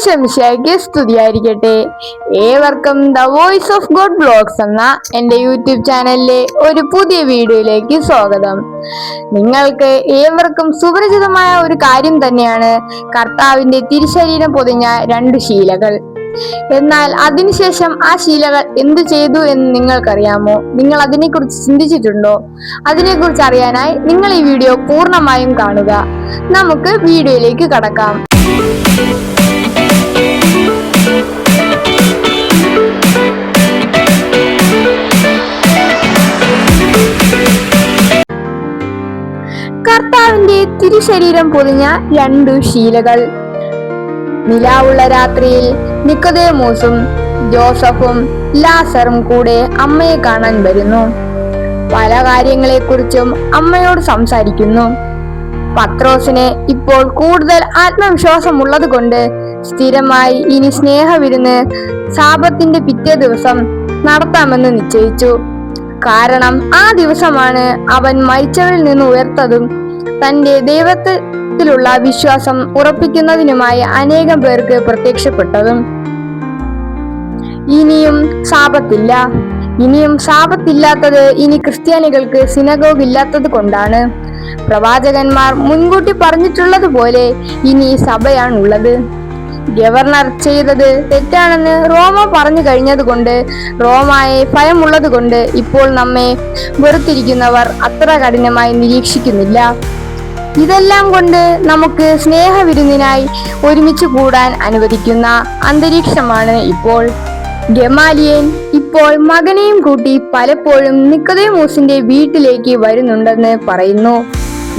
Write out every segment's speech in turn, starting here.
ഈശ്വമിശയ്ക്ക് സ്തുതിയായിരിക്കട്ടെ. ഏവർക്കും the voice of God blogs എന്ന എന്റെ യൂട്യൂബ് ചാനലിലെ ഒരു പുതിയ വീഡിയോയിലേക്ക് സ്വാഗതം. നിങ്ങൾക്ക് ഏവർക്കും സുപരിചിതമായ ഒരു കാര്യം തന്നെയാണ് കർത്താവിന്റെ തിരിശരീരം പൊതിഞ്ഞ രണ്ട് ശീലകൾ. എന്നാൽ അതിനുശേഷം ആ ശീലകൾ എന്തു ചെയ്തു എന്ന് നിങ്ങൾക്കറിയാമോ? നിങ്ങൾ അതിനെക്കുറിച്ച് ചിന്തിച്ചിട്ടുണ്ടോ? അതിനെക്കുറിച്ച് അറിയാനായി നിങ്ങൾ ഈ വീഡിയോ പൂർണമായും കാണുക. നമുക്ക് വീഡിയോയിലേക്ക് കടക്കാം. കർത്താവിന്റെ തിരുശരീരം പൊതിഞ്ഞ രണ്ടു ശീലകൾ. നിലാവുള്ള രാത്രിയിൽ നിക്കതേമോസും ജോസഫും ലാസറും കൂടെ അമ്മയെ കാണാൻ വരുന്നു. പല കാര്യങ്ങളെക്കുറിച്ചും അമ്മയോട് സംസാരിക്കുന്നു. പത്രോസിന് ഇപ്പോൾ കൂടുതൽ ആത്മവിശ്വാസമുള്ളത് കൊണ്ട് സ്ഥിരമായി ഇനി സ്നേഹവിരുന്ന് സാപത്തിന്റെ പിറ്റേ ദിവസം നടത്താമെന്ന് നിശ്ചയിച്ചു. കാരണം ആ ദിവസമാണ് അവൻ മരിച്ചവരിൽ നിന്ന് ഉയർത്തതും തന്റെ ദൈവത്തിലുള്ള വിശ്വാസം ഉറപ്പിക്കുന്നതിനുമായി അനേകം പേർക്ക് പ്രത്യക്ഷപ്പെട്ടതും. ഇനിയും ശാപത്തില്ല ഇനിയും ശാപത്തില്ലാത്തത് ഇനി ക്രിസ്ത്യാനികൾക്ക് സിനഗോഗ് ഇല്ലാത്തത് കൊണ്ടാണ്. പ്രവാചകന്മാർ മുൻകൂട്ടി പറഞ്ഞിട്ടുള്ളതുപോലെ ഇനി സഭയാണുള്ളത്. ഗവർണർ ചെയ്തത് തെറ്റാണെന്ന് റോമ പറഞ്ഞു കഴിഞ്ഞതുകൊണ്ട് റോമായെ ഭയമുള്ളത് കൊണ്ട് ഇപ്പോൾ നമ്മെ വെറുത്തിരിക്കുന്നവർ അത്ര കഠിനമായി നിരീക്ഷിക്കുന്നില്ല. ഇതെല്ലാം കൊണ്ട് നമുക്ക് സ്നേഹവിരുന്നിനായി ഒരുമിച്ച് കൂടാൻ അനുവദിക്കുന്ന അന്തരീക്ഷമാണ് ഇപ്പോൾ ഗമാലിയൻ. ഇപ്പോൾ മകനെയും കൂട്ടി പലപ്പോഴും നിക്കതേമൂസിന്റെ വീട്ടിലേക്ക് വരുന്നുണ്ടെന്ന് പറയുന്നു.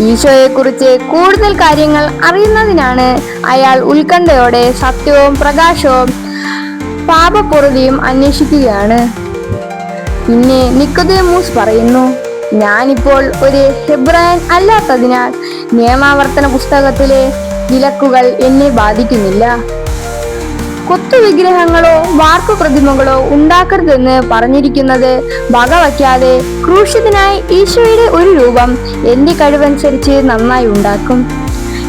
ഈശോയെക്കുറിച്ച് കൂടുതൽ കാര്യങ്ങൾ അറിയുന്നതിനാണ് അയാൾ ഉത്കണ്ഠയോടെ സത്യവും പ്രകാശവും പാപപ്പുറതിയും അന്വേഷിക്കുകയാണ്. പിന്നെ നിക്കോദേമൂസ് പറയുന്നു ഞാനിപ്പോൾ ഒരു ഹെബ്രായൻ അല്ലാത്തതിനാൽ നിയമാവർത്തന പുസ്തകത്തിലെ വിലക്കുകൾ എന്നെ ബാധിക്കുന്നില്ല. കൊത്തു വിഗ്രഹങ്ങളോ വാർക്കു പ്രതിമകളോ ഉണ്ടാക്കരുതെന്ന് പറഞ്ഞിരിക്കുന്നത് വകവയ്ക്കാതെ ക്രൂശിതനായി ഈശോയുടെ ഒരു രൂപം എന്റെ കഴിവനുസരിച്ച് നന്നായി ഉണ്ടാക്കും.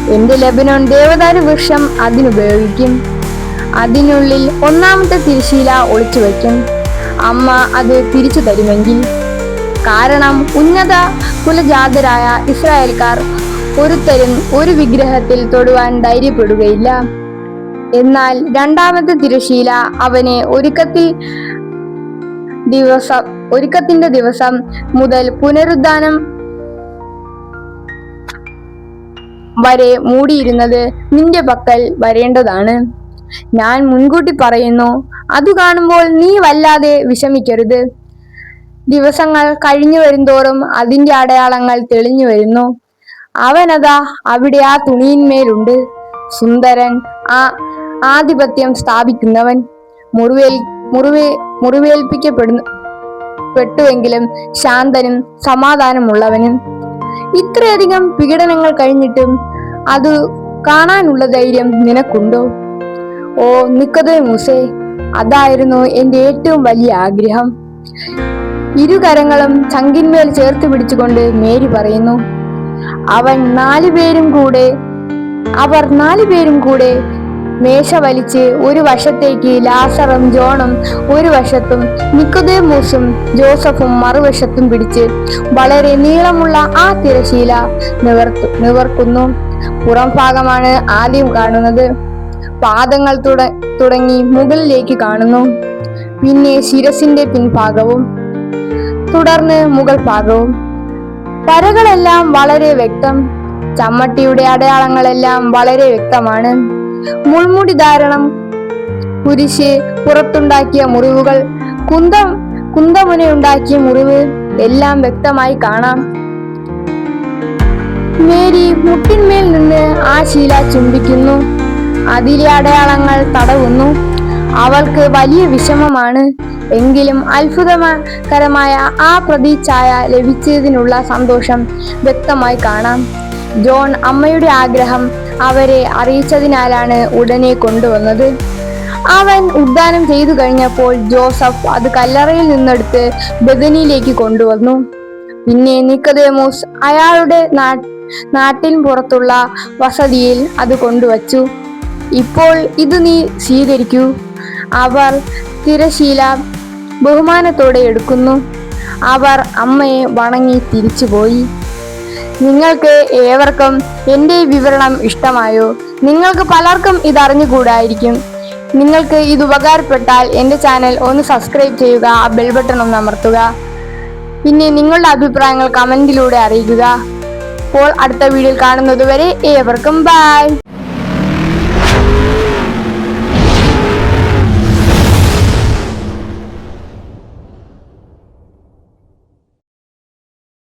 എന്റെ ലബനോൻ ദേവദാരു വൃക്ഷം അതിനുപയോഗിക്കും. അതിനുള്ളിൽ ഒന്നാമത്തെ തിരശീല ഒളിച്ചു വയ്ക്കും. അമ്മ അത് തിരിച്ചു തരുമെങ്കിൽ. കാരണം ഉന്നത കുലജാതരായ ഇസ്രായേൽക്കാർ ഒരുത്തരും ഒരു വിഗ്രഹത്തിൽ തൊടുവാൻ ധൈര്യപ്പെടുകയില്ല. എന്നാൽ രണ്ടാമത്തെ തിരശീല അവനെ ഒരുക്കത്തിൽ ദിവസം ഒരുക്കത്തിന്റെ ദിവസം മുതൽ പുനരുദ്ധാനം വരെ മൂടിയിരുന്നത് നിന്റെ പക്കൽ വരേണ്ടതാണ്. ഞാൻ മുൻകൂട്ടി പറയുന്നു അത് കാണുമ്പോൾ നീ വല്ലാതെ വിഷമിക്കരുത്. ദിവസങ്ങൾ കഴിഞ്ഞു വരുന്തോറും അതിന്റെ അടയാളങ്ങൾ തെളിഞ്ഞു വരുന്നു. അവനതാ അവിടെ ആ തുണിയിന്മേലുണ്ട്. സുന്ദരൻ ആ ആധിപത്യം സ്ഥാപിക്കുന്നവൻ. മുറിവേൽ മുറിവേ മുറിവേൽപ്പിക്കപ്പെടുന്നു പെട്ടുവെങ്കിലും ശാന്തനും സമാധാനമുള്ളവനും. ഇത്രയധികം പീഡനങ്ങൾ കഴിഞ്ഞിട്ടും അത് കാണാനുള്ള ധൈര്യം നിനക്കുണ്ടോ? ഓ നിക്കതേ മൂസേ അതായിരുന്നു എന്റെ ഏറ്റവും വലിയ ആഗ്രഹം. ഇരുകരങ്ങളും ചങ്കിന്മേൽ ചേർത്ത് പിടിച്ചുകൊണ്ട് മേരി പറയുന്നു അവൻ നാലുപേരും കൂടെ അവർ നാലുപേരും കൂടെ മേശ വലിച്ച് ഒരു വശത്തേക്ക് ലാസറും ജോണും ഒരു വശത്തും നിക്കുദേമൂസും ജോസഫും മറുവശത്തും പിടിച്ച് വളരെ നീളമുള്ള ആ തിരശീല നിവർത്തു നിവർക്കുന്നു. പുറം ഭാഗമാണ് ആദ്യം കാണുന്നത്. പാദങ്ങൾ തുട തുടങ്ങി മുകളിലേക്ക് കാണുന്നു. പിന്നെ ശിരസിന്റെ പിൻഭാഗവും തുടർന്ന് മുകൾ ഭാഗവും പരകളെല്ലാം വളരെ വ്യക്തം. ചമ്മട്ടിയുടെ അടയാളങ്ങളെല്ലാം വളരെ വ്യക്തമാണ്. മുൾമുടി ധാരണം. കുരിശ് പുറത്തുണ്ടാക്കിയ മുറിവുകൾ കുന്തം കുന്തമുനയുണ്ടാക്കിയ മുറിവ് എല്ലാം വ്യക്തമായി കാണാം. മേരി മുട്ടിന്മേൽ നിന്ന് ആ ശീല ചുംബിക്കുന്നു. അതിലെ അടയാളങ്ങൾ തടവുന്നു. അവൾക്ക് വലിയ വിഷമമാണ്. എങ്കിലും അത്ഭുതകരമായ ആ പ്രതീച്ഛായ ലഭിച്ചതിനുള്ള സന്തോഷം വ്യക്തമായി കാണാം. ജോൺ അമ്മയുടെ ആഗ്രഹം അവരെ അറിയിച്ചതിനാലാണ് ഉടനെ കൊണ്ടുവന്നത്. അവൻ ഉദ്ദാനം ചെയ്തു കഴിഞ്ഞപ്പോൾ ജോസഫ് അത് കല്ലറയിൽ നിന്നെടുത്ത് ബദനിയിലേക്ക് കൊണ്ടുവന്നു. പിന്നെ നിക്കദേമോസ് അയാളുടെ നാട്ടിൻ പുറത്തുള്ള വസതിയിൽ അത് കൊണ്ടുവച്ചു. ഇപ്പോൾ ഇത് നീ സ്വീകരിക്കൂ. അവർ തിരശീല ബഹുമാനത്തോടെ എടുക്കുന്നു. അവർ അമ്മയെ വണങ്ങി തിരിച്ചുപോയി. നിങ്ങൾക്ക് ഏവർക്കും എന്റെ വിവരണം ഇഷ്ടമായോ? നിങ്ങൾക്ക് പലർക്കും ഇതറിഞ്ഞുകൂടായിരിക്കും. നിങ്ങൾക്ക് ഇത് ഉപകാരപ്പെട്ടാൽ എന്റെ ചാനൽ ഒന്ന് സബ്സ്ക്രൈബ് ചെയ്യുക ആ ബെൽ ബട്ടൺ ഒന്ന് അമർത്തുക. പിന്നെ നിങ്ങളുടെ അഭിപ്രായങ്ങൾ കമന്റിലൂടെ അറിയിക്കുക. അപ്പോൾ അടുത്ത വീഡിയോയിൽ കാണുന്നതുവരെ ഏവർക്കും ബൈ